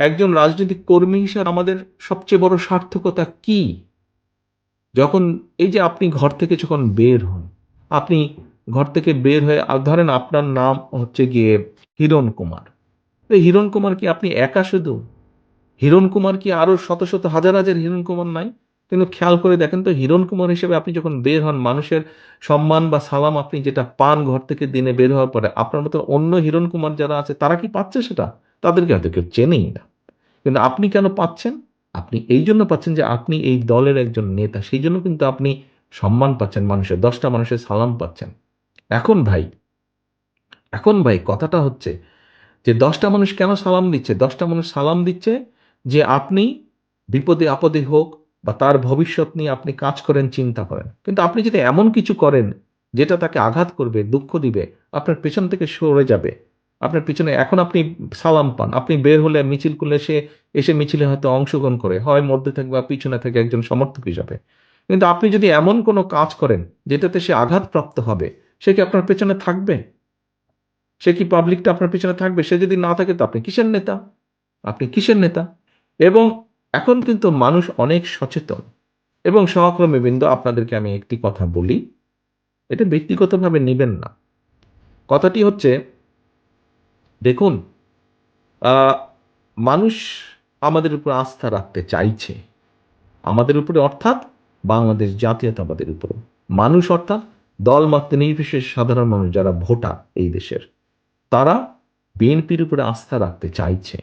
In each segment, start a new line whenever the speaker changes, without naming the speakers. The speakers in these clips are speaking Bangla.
একজন রাজনৈতিক কর্মী হিসেবে আমাদের সবচেয়ে বড় সার্থকতা কি? যখন এই যে আপনি ঘর থেকে যখন বের হন, আপনি ঘর থেকে বের হয়ে ধরেন আপনার নাম হচ্ছে গিয়ে হিরণ কুমার। এই হিরণ কুমার কি আপনি একা শুধু? হিরণ কুমার কি আরও শত শত হাজার হাজার হিরণ কুমার নাই? কিন্তু খেয়াল করে দেখেন তো, হিরণ কুমার হিসেবে আপনি যখন বের হন, মানুষের সম্মান বা সালাম আপনি যেটা পান ঘর থেকে দিনে বের হওয়ার পরে, আপনার মতো অন্য হিরণ কুমার যারা আছে, তারা কি পাচ্ছে সেটা? তাদেরকে হয়তো কেউ চেনেই না। কিন্তু আপনি কেন পাচ্ছেন? আপনি এই জন্য পাচ্ছেন যে আপনি এই দলের একজন নেতা, সেই জন্য কিন্তু আপনি সম্মান পাচ্ছেন মানুষের, দশটা মানুষের সালাম পাচ্ছেন। এখন ভাই এখন ভাই কথাটা হচ্ছে যে দশটা মানুষ কেন সালাম দিচ্ছে? দশটা মানুষ সালাম দিচ্ছে যে আপনি বিপদে আপদে হোক বা তার ভবিষ্যৎ নিয়ে আপনি কাজ করেন, চিন্তা করেন। কিন্তু আপনি যদি এমন কিছু করেন যেটা তাকে আঘাত করবে, দুঃখ দিবে, আপনার পেছন থেকে সরে যাবে আপনার পিছনে এখন আপনি সালাম পান। আপনি বের হলে মিছিল করলে সে এসে মিছিলে হয়তো অংশগ্রহণ করে, হয় মধ্যে থেকে বা পিছনে থেকে একজন সমর্থক হিসাবে। কিন্তু আপনি যদি এমন কোনো কাজ করেন যেটাতে সে আঘাতপ্রাপ্ত হবে, সে কি আপনার পেছনে থাকবে? সে কি পাবলিকটা আপনার পিছনে থাকবে? সে যদি না থাকে তো আপনি কিসের নেতা? আপনি কিসের নেতা? এবং এখন কিন্তু মানুষ অনেক সচেতন। এবং সহক্রমে বিন্দু, আপনাদেরকে আমি একটি কথা বলি। এটা ব্যক্তিগতভাবে নেবেন না। কথাটি হচ্ছে দেখুন মানুষ আমাদের উপর আস্থা রাখতে চাইছে। আমাদের উপরে অর্থাৎ বাংলাদেশ জাতীয়তাবাদের উপর। মানুষ অর্থাৎ দল মত নির্বিশেষ সাধারণ মানুষ যারা ভোটার এই দেশের, তারা বিএনপির উপরে আস্থা রাখতে চাইছে।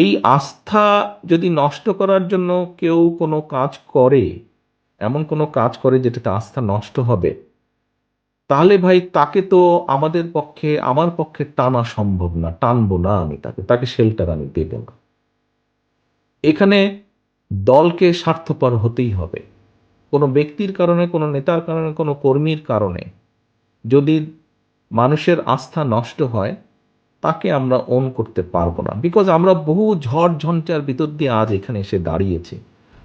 এই আস্থা যদি নষ্ট করার জন্য কেউ কোনো কাজ করে, এমন কোনো কাজ করে যেটাতে আস্থা নষ্ট হবে তাহলে ভাই তাকে তো আমাদের পক্ষে, আমার পক্ষে টানা সম্ভব না, টানবো না আমি তাকে তাকে শেল্টার আমি দেব না। এখানে দলকে স্বার্থপর হতেই হবে। কোনো ব্যক্তির কারণে, কোনো নেতার কারণে, কোনো কর্মীর কারণে যদি মানুষের আস্থা নষ্ট হয়, তাকে আমরা অন করতে পারব না। বিকজ আমরা বহু ঝড় ঝঞ্চার ভিতর দিয়ে আজ এখানে এসে দাঁড়িয়েছি।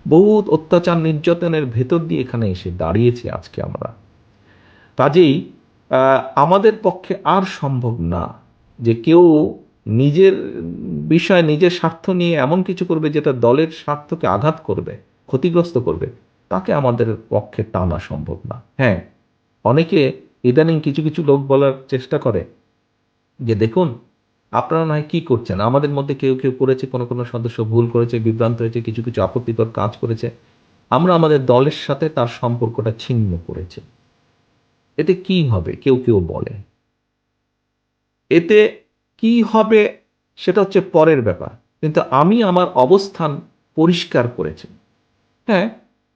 বহু অত্যাচার, নির্যাতনের ভেতর দিয়ে এখানে এসে দাঁড়িয়েছি আজকে আমরা। কাজেই আমাদের পক্ষে আর সম্ভব না যে কেউ নিজের বিষয়, নিজের স্বার্থ নিয়ে এমন কিছু করবে যেটা দলের স্বার্থকে আঘাত করবে, ক্ষতিগ্রস্ত করবে। তাকে আমাদের পক্ষে টানা সম্ভব না। হ্যাঁ অনেকে ইদানিং কিছু কিছু লোক বলার চেষ্টা করে যে, দেখুন, আপনারা নয় কি করছেন? আমাদের মধ্যে কেউ কেউ করেছে, কোনো কোনো সদস্য ভুল করেছে, বিভ্রান্ত হয়েছে, কিছু কিছু আপত্তিকর কাজ করেছে। আমরা আমাদের দলের সাথে তার সম্পর্কটা ছিন্ন করেছি। এতে কি হবে? কেউ কেউ বলে। এতে কি হবে সেটা হচ্ছে পরের ব্যাপার। কিন্তু আমি আমার অবস্থান পরিষ্কার করেছি। হ্যাঁ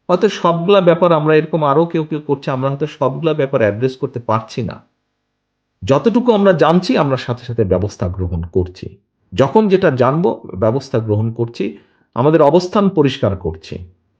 হয়তো সবগুলা ব্যাপার আমরা এরকম আরও কেউ কেউ করছে, আমরা হয়তো সবগুলা ব্যাপার অ্যাড্রেস করতে পারছি না। যতটুকু আমরা জানছি, আমরা সাথে সাথে ব্যবস্থা গ্রহণ করছি। যখন যেটা জানব, ব্যবস্থা গ্রহণ করছি, আমাদের অবস্থান পরিষ্কার করছি।